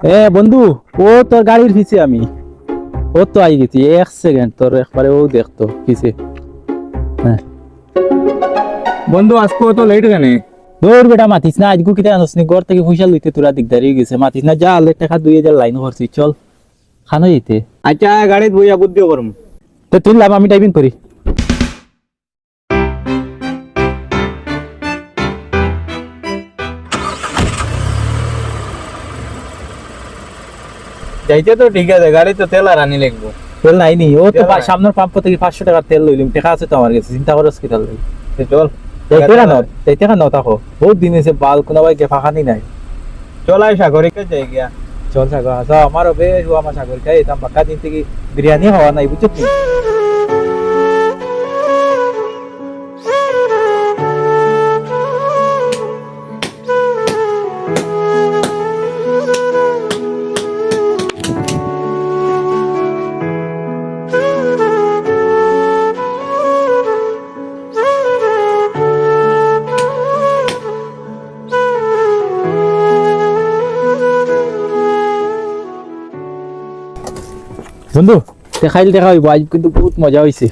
এ বন্ধু ও তোর গাড়ির পিছে আমি। ও তো আই গেছি এক সেকেন্ড তোর একবারে ও দেখতো পিছে। হ্যাঁ। বন্ধু আজকে তো লেট কেন? দৌড় বেটা মাতিস না আজগু কিটা আনস নি ঘর থেকে পয়সা লইতে তোরা দিকদারি হয়ে গেছে। মাতিস না যা আলে টাকা দুই হাজার লাইন করছি চল। খানো যেতে। আচ্ছা গাড়িত বইয়া বুদ্ধি করম। তো তুই লাভ আমি টাইপিং করি। যাইতে তো ঠিক আছে গাড়ি তো তেল আর আনি লাগবো। তেল নাই নি ও তো তেল। সামনের পাম্প থেকে পাঁচশো টাকার তেল লইলাম টাকা আছে তো আমার কাছে চিন্তা করস কি তাহলে চল যাইতে না যাইতে না থাকো বহুত দিন এসে বাল কোনো ভাই ফাঁকানি নাই। চল সাগরিকা যাই গিয়া। চল সাগর আসা আমারও বেশ আমার দিন থেকে বিরিয়ানি হওয়া নাই বুঝছ বন্ধু দেখাইল দেখা হইব আজ কিন্তু বহুত মজা হয়েছে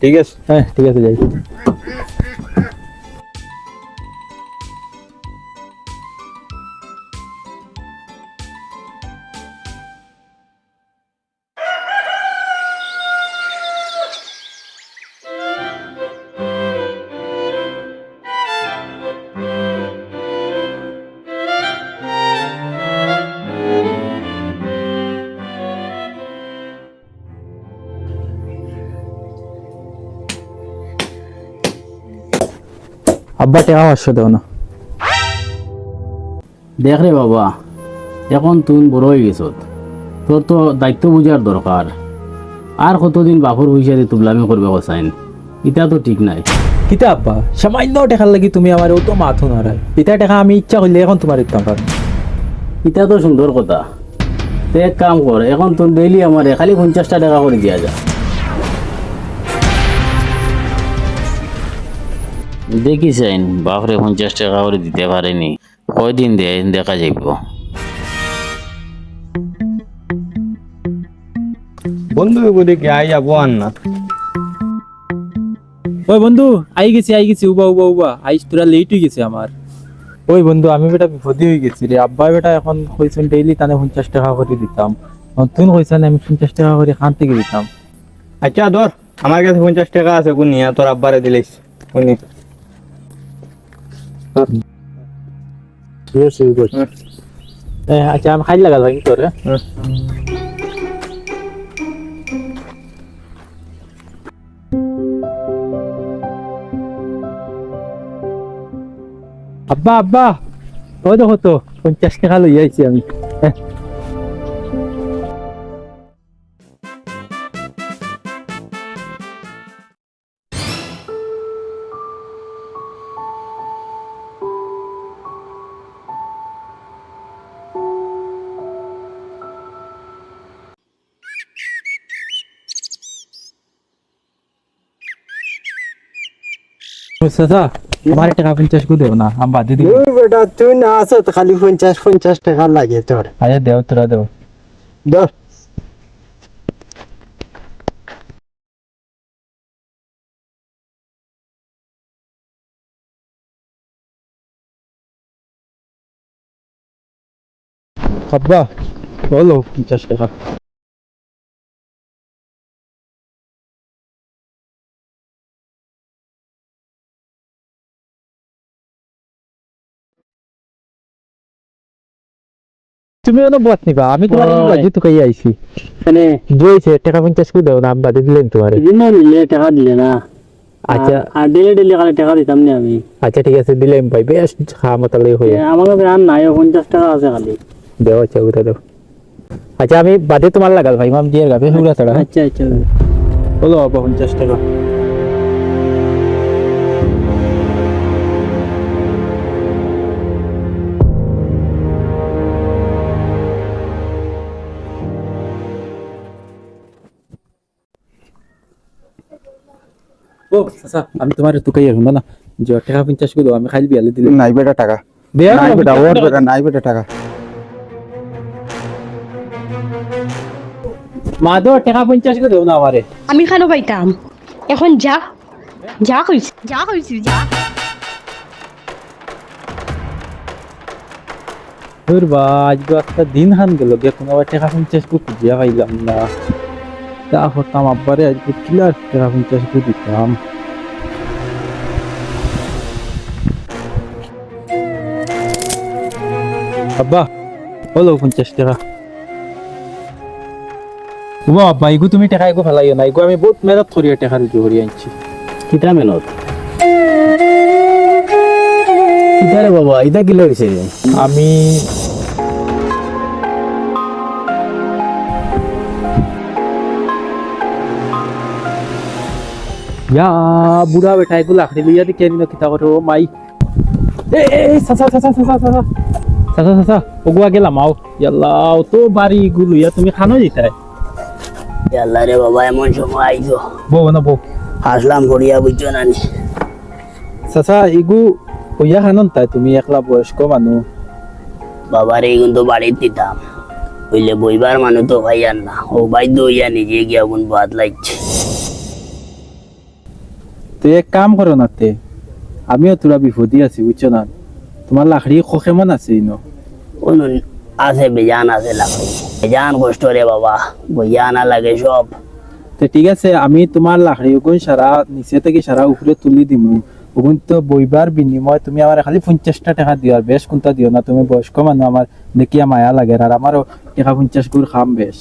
ঠিক আছে। হ্যাঁ ঠিক আছে যাই। আব্বা টাকা পাঁচশো দেও না। দেখ রে বাবা এখন তুই বড় হয়ে গেছ। তোর তো দায়িত্ব বুঝার দরকার। আর কতদিন বাপর পয়সা দিয়ে তুবলামি করবে কসাইন? এটা তো ঠিক নাই। কিতা আব্বা? সামান্য টাকার লাগি তুমি আমার ও তো মাথু নারায়। পিতা টাকা আমি ইচ্ছা করলে এখন তোমার দিতাম পারো এটা তো সুন্দর কথা। তো এক কাম কর এখন তোর ডেইলি আমার খালি পঞ্চাশটা টাকা করে দিয়া যা। দেখিস আইন বাপরে পঞ্চাশ টাকা করে দিতে পারেনি। কয়দিন দেয় দেখা যাইব। বন্ধু দেখি আই যাব আর না? ওই বন্ধু আই গেছি আই গেছি উবা উবা উবা। আইস তোরা লেট হয়ে গেছে আমার। ওই বন্ধু আমি বেটা বিপদে হয়ে গেছি রে। আব্বা বেটা এখন কইছেন ডেইলি তানে পঞ্চাশ টাকা করে দিতাম। তুই কইছেন আমি পঞ্চাশ টাকা করে খান থেকে দিতাম। আচ্ছা ধর আমার কাছে পঞ্চাশ টাকা আছে কুনিয়া তোর আব্বারে দিলিস কুনি আচ্ছা আমি খাই লাগা তোর হুম। আব্বা আব্বা ও দেখো তো, পঞ্চাশ টাকা লই আইছি আমি চাচা আমার টাকা পঞ্চাশ করে দেও না আমি বাদে দিব। বেটা তুই না আছো তো খালি পঞ্চাশ পঞ্চাশ টাকা লাগে তোর। আচ্ছা দেও তোরা দেও। আব্বা বলো পঞ্চাশ টাকা। তুমি কোনো বাত নিবা আমি তোমার ওই। বাজি তো কাই আইছি। মানে জয়ছে টাকা পঞ্চাশ করে দাও না আমি বাদে দিলেন তোমার। দিন নিলে টাকা দিলে না। আচ্ছা। আর ডেলি ডেলি খালি টাকা দিতাম না আমি। আচ্ছা ঠিক আছে দিলাম ভাই বেশ খাওয়া মতো লাগে হয়ে আমার কাছে আর নাই পঞ্চাশ টাকা আছে খালি। দেও আচ্ছা ওটা দেও। আচ্ছা আমি বাদে তোমার লাগাল ভাই মাম দিয়ে গাবে হুড়া ছাড়া। আচ্ছা আচ্ছা। বলো বাবা পঞ্চাশ টাকা। চাচা আমি তোমার তুকাই শুনো না যে টাকা পঞ্চাশ করে আমি খাইল বিয়ালে দিলে। নাই বেটা টাকা। নাই বেটা ওর বেটা নাই বেটা টাকা। মা দো টাকা পঞ্চাশ করে দেও না আমারে আমি কেন পাইতাম এখন যা। যা কইছি যা কইছি যা। তোর বা আজকে একটা দিন হান গেল গে কোনো আবার টাকা পঞ্চাশ করে খুঁজিয়া পাইলাম না। তা করতাম আব্বারে আজকে কিলার টাকা পঞ্চাশ করে দিতাম। আব্বা হলো পঞ্চাশ টাকা। ও আব্বা এগু তুমি টাকা এগু ফেলাইও না এগু আমি বহুত মেহনত করিয়া টাকা রুজু করিয়া আনছি। কিতা মেনত কিতা রে বাবা ইটা কি লইছে আমি করে সাসা সাসা সাসা সাসা সাসা ওগুয়া গেলাম আও। ইয়াল্লা ও তো বাড়ি গুলো ইয়া তুমি খানো যেটাই আল্লাহ রে বাবা এমন সময় আইছো বউ না বউ। আসলাম করিয়া বুঝছ না নি? সাসা ইগু ওইয়া খানন তাই তুমি একলা বয়স্ক মানুষ বাবারে কিন্তু বাড়িতে দিতাম হইলে বইবার মানুষ তো ভাইয়ার না। ও বাধ্য হইয়া নিজে গিয়া গুণ বাদ লাগছে তুই এক কাম করো না তে। আমিও তোরা বিপদী আছি বুঝছ না? তোমার লাকড়ি খোখে মন আছে ইনো আছে বেজান আছে লাকড়ি বেজান কষ্ট রে বাবা বইয়া না লাগে সব তো ঠিক আছে আমি তোমার লাকড়ি ওগুন সারা নিচে থেকে সারা উপরে তুলি দিমু। ওগুন তো বইবার বিনিময় তুমি আমার খালি পঞ্চাশটা টাকা দিও আর বেশ কোনটা দিও না? তুমি বয়স্ক মানুষ আমার দেখিয়া মায়া লাগে আর আমারও টাকা পঞ্চাশ গুড় খাম বেশ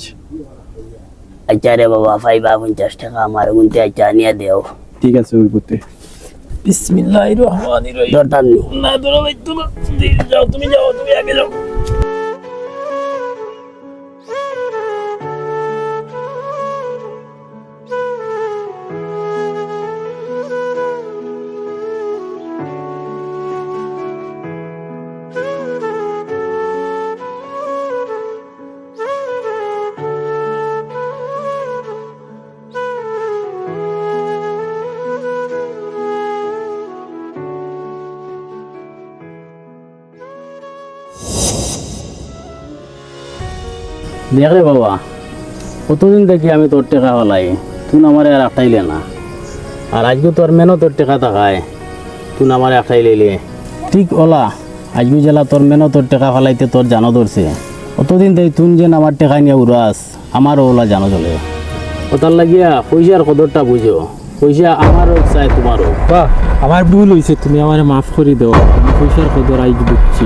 আচ্ছা রে বাবা ফাইবা পঞ্চাশ টাকা আমার গুনতে আচ্ছা নিয়ে দেও ঠিক আছে ওই বিসমিল্লাহির রহমানির রহিম। না। ধরো ভাই তুমি যাও তুমি যাও তুমি আগে যাও। দেখ রে বাবা, কতদিন দেখি আমি তোর টেকা হলাই, তুই আমার আর আটাইলে না। আর আজকে তোর মেনও তোর টাকা থাকায়, তুই আমার আটাই লইলে ঠিক ওলা, আজকে জেলা তোর মেনও তোর টাকা ফেলাইতে তোর জানো ধরছে। অতদিন দেই তুই যেন আমার টাকা নিয়ে উড়াস আমারও ওলা জানো চলে। ওটার লাগিয়া পয়সার কদরটা বুঝো, পয়সা আমারও চাই তোমারও। বাহ, আমার ভুল হয়েছে তুমি আমার মাফ করে দাও পয়সার কদর আইজ বুঝছি।